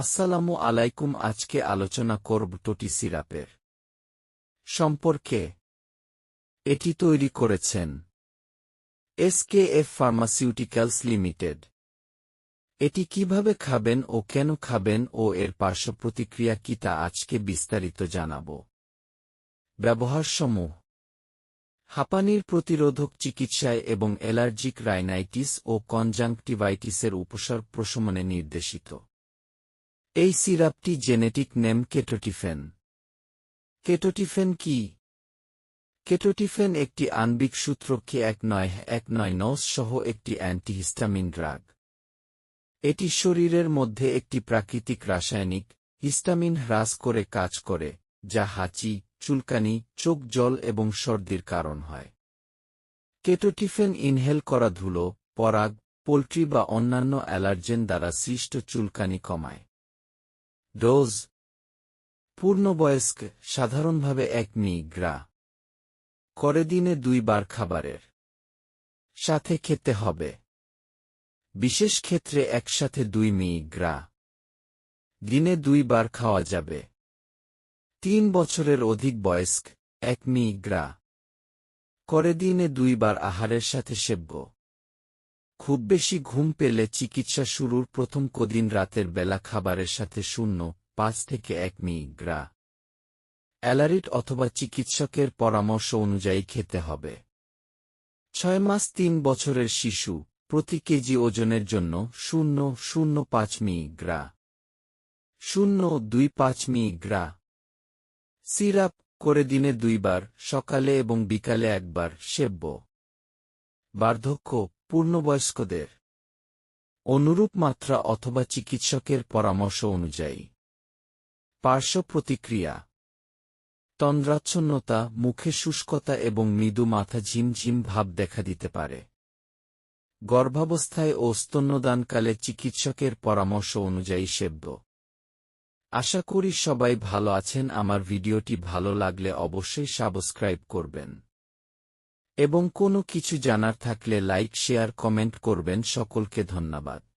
আসসালামু আলাইকুম, আজকে আলোচনা করব টটি সিরাপের সম্পর্কে। এটি তৈরি করেছেন এসকেএফ ফার্মাসিউটিক্যালস লিমিটেড। এটি কীভাবে খাবেন ও কেন খাবেন ও এর পার্শ্ব প্রতিক্রিয়া কি তা আজকে বিস্তারিত জানাব। ব্যবহারসমূহ। হাঁপানির প্রতিরোধক চিকিৎসায় এবং অ্যালার্জিক রাইনাইটিস ও কনজাংটিভাইটিসের উপসর্গ প্রশমনে নির্দেশিত। এই সিরাপটি জেনেটিক নেম কেটোটিফেন। কেটোটিফেন কি? কেটোটিফেন একটি আণবিক সূত্র কে এক নয় এক নয় নস সহ একটি অ্যান্টিহিস্টামিন ড্রাগ। এটি শরীরের মধ্যে একটি প্রাকৃতিক রাসায়নিক হিস্টামিন হ্রাস করে কাজ করে, যা হাঁচি, চুলকানি, চোখ জল এবং সর্দির কারণ হয়। কেটোটিফেন ইনহেল করা ধুলো, পরাগ, পোলট্রি বা অন্যান্য অ্যালার্জেন দ্বারা সৃষ্ট চুলকানি কমায়। ডোজ পূর্ণবয়স্ক সাধারণভাবে এক মি গ্রা করে দিনে দুইবার খাবারের। সাথে খেতে হবে। বিশেষ ক্ষেত্রে একসাথে দুই মি গ্রা দিনে দুইবার খাওয়া যাবে। তিন বছরের অধিক বয়স্ক, এক মি গ্রা করে দিনে দুইবার আহারের সাথে সেব্য। খুব বেশি ঘুম পেলে চিকিৎসা শুরুর প্রথম কদিন রাতের বেলা খাবারের সাথে শূন্য, পাঁচ থেকে এক মি গ্রা অ্যালারিট অথবা চিকিৎসকের পরামর্শ অনুযায়ী খেতে হবে। ছয় মাস তিন বছরের শিশু, প্রতি কেজি ওজনের জন্য শূন্য শূন্য পাঁচ মি গ্রা শূন্য, দুই পাঁচ মি গ্রা সিরাপ করে দিনে দুইবার, সকালে এবং বিকালে একবার সেব্য। বার্ধক্য পূর্ণবয়স্কদের। অনুরূপ মাত্রা অথবা চিকিৎসকের পরামর্শ অনুযায়ী। পার্শ্ব প্রতিক্রিয়া। তন্দ্রাচ্ছন্নতা, মুখে শুষ্কতা এবং মৃদু মাথা ঝিমঝিম ভাব দেখা দিতে পারে। গর্ভাবস্থায় ও স্তন্যদানকালে চিকিৎসকের পরামর্শ অনুযায়ী সেব্য। আশা করি সবাই ভালো আছেন, আমার ভিডিওটি ভালো লাগলে অবশ্যই সাবস্ক্রাইব করবেন। এবং কোনো কিছু জানার থাকলে লাইক শেয়ার কমেন্ট করবেন। সকলকে ধন্যবাদ।